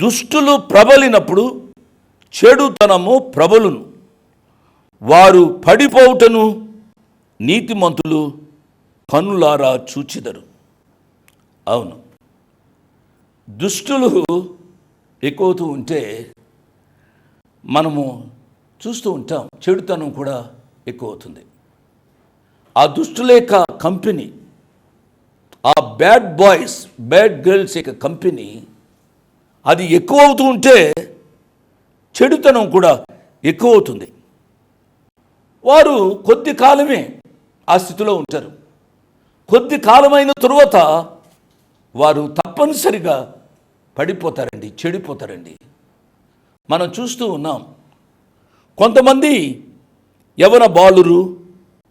దుష్టులు ప్రబలినప్పుడు చెడుతనము ప్రబలును. వారు పడిపోవుటను నీతిమంతులు కన్నులారా చూచిదరు. అవును. దుష్టులు ఎక్కువతూ ఉంటే మనము చూస్తూ ఉంటాం చెడుతనం కూడా ఎక్కువ అవుతుంది ఆ దుష్టుల యొక్క కంపెనీ ఆ బ్యాడ్ బాయ్స్ బ్యాడ్ గర్ల్స్ యొక్క కంపెనీ అది ఎక్కువ అవుతూ ఉంటే చెడుతనం కూడా ఎక్కువ అవుతుంది వారు కొద్ది కాలమే ఆ స్థితిలో ఉంటారు. కొద్ది కాలమైన తరువాత వారు తప్పనిసరిగా పడిపోతారండి చెడిపోతారండి. మనం చూస్తూ ఉన్నాం. కొంతమంది యవన బాలురు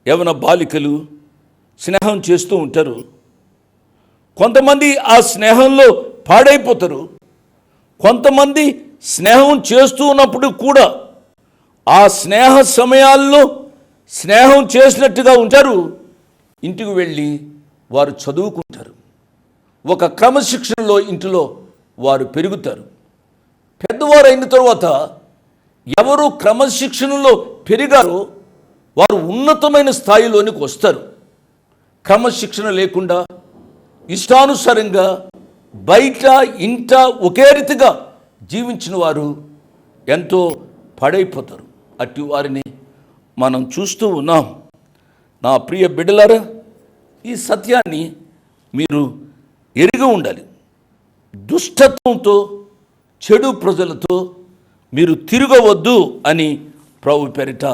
యవన బాలికలు స్నేహం చేస్తూ ఉంటారు. కొంతమంది ఆ స్నేహంలో పాడైపోతారు. కొంతమంది స్నేహం చేస్తూ ఉన్నప్పుడు కూడా ఆ స్నేహ సమయాల్లో స్నేహం చేసినట్టుగా ఉంటారు. ఇంటికి వెళ్ళి వారు చదువుకుంటారు. ఒక క్రమశిక్షణలో ఇంటిలో వారు పెరుగుతారు. పెద్దవారు అయిన తర్వాత ఎవరు క్రమశిక్షణలో పెరిగారో వారు ఉన్నతమైన స్థాయిలోనికి వస్తారు. క్రమశిక్షణ లేకుండా ఇష్టానుసారంగా బయట ఇంట ఒకే రీతిగా జీవించిన వారు ఎంతో పడైపోతారు. అట్టి వారిని మనం చూస్తూ ఉన్నాం. నా ప్రియ బిడ్డలారా ఈ సత్యాన్ని మీరు ఎరిగి ఉండాలి. దుష్టత్వంతో చెడు ప్రజలతో మీరు తిరగవద్దు అని ప్రభు పేరిట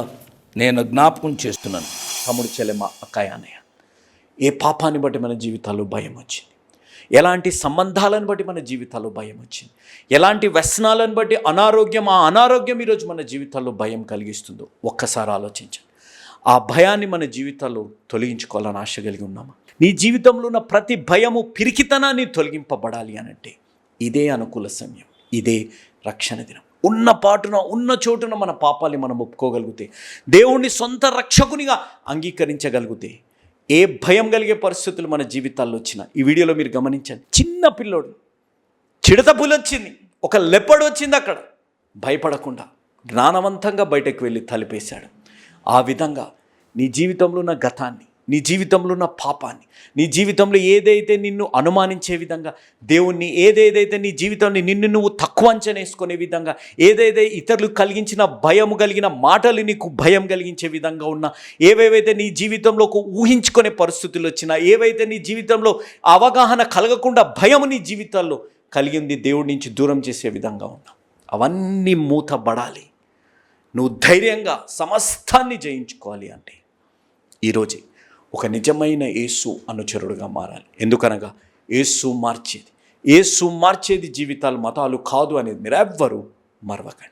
నేను జ్ఞాపకం చేస్తున్నాను. తమ్ముడు చెల్లెమ్మ అక్కయ్య అన్నయ్య ఏ పాపాన్ని బట్టి మన జీవితాల్లో భయం వచ్చింది? ఎలాంటి సంబంధాలను బట్టి మన జీవితాల్లో భయం వచ్చింది? ఎలాంటి వ్యసనాలను బట్టి అనారోగ్యం ఆ అనారోగ్యం ఈరోజు మన జీవితాల్లో భయం కలిగిస్తుందో ఒక్కసారి ఆలోచించండి. ఆ భయాన్ని మన జీవితాల్లో తొలగించుకోవాలని ఆశ కలిగి ఉన్నామా? నీ జీవితంలో ఉన్న ప్రతి భయము పిరికితనాన్ని తొలగింపబడాలి అనంటే ఇదే అనుకూల సమయం ఇదే రక్షణ దినం. ఉన్న పాటున ఉన్న చోటున మన పాపాల్ని మనం ఒప్పుకోగలిగితే దేవుణ్ణి సొంత రక్షకునిగా అంగీకరించగలిగితే ఏ భయం కలిగే పరిస్థితులు మన జీవితాల్లో వచ్చినా ఈ వీడియోలో మీరు గమనించండి. చిన్న పిల్లోడు చిడత పులి వచ్చింది ఒక లెప్పడు వచ్చింది అక్కడ. భయపడకుండా జ్ఞానవంతంగా బయటకు వెళ్ళి తలిపేశాడు. ఆ విధంగా నీ జీవితంలో ఉన్న గతాన్ని నీ జీవితంలో ఉన్న పాపాన్ని నీ జీవితంలో ఏదైతే నిన్ను అనుమానించే విధంగా దేవుణ్ణి ఏదేదైతే నీ జీవితాన్ని నిన్ను నువ్వు తక్కువ అంచనేసుకునే విధంగా ఏదైతే ఇతరులు కలిగించిన భయం కలిగిన మాటలు నీకు భయం కలిగించే విధంగా ఉన్న ఏవేవైతే నీ జీవితంలో ఊహించుకునే పరిస్థితులు వచ్చినా ఏవైతే నీ జీవితంలో అవగాహన కలగకుండా భయం నీ జీవితాల్లో కలిగింది దేవుడి నుంచి దూరం చేసే విధంగా ఉన్నా. అవన్నీ మూతబడాలి. నువ్వు ధైర్యంగా సమస్తాన్ని జయించుకోవాలి అంటే ఈరోజే ఒక నిజమైన యేసు అనుచరుడుగా మారాలి. ఎందుకనగా యేసు మార్చేది. యేసు మార్చేది జీవితాలు మతాలు కాదు అనేది మీరెవ్వరూ మరవకండి.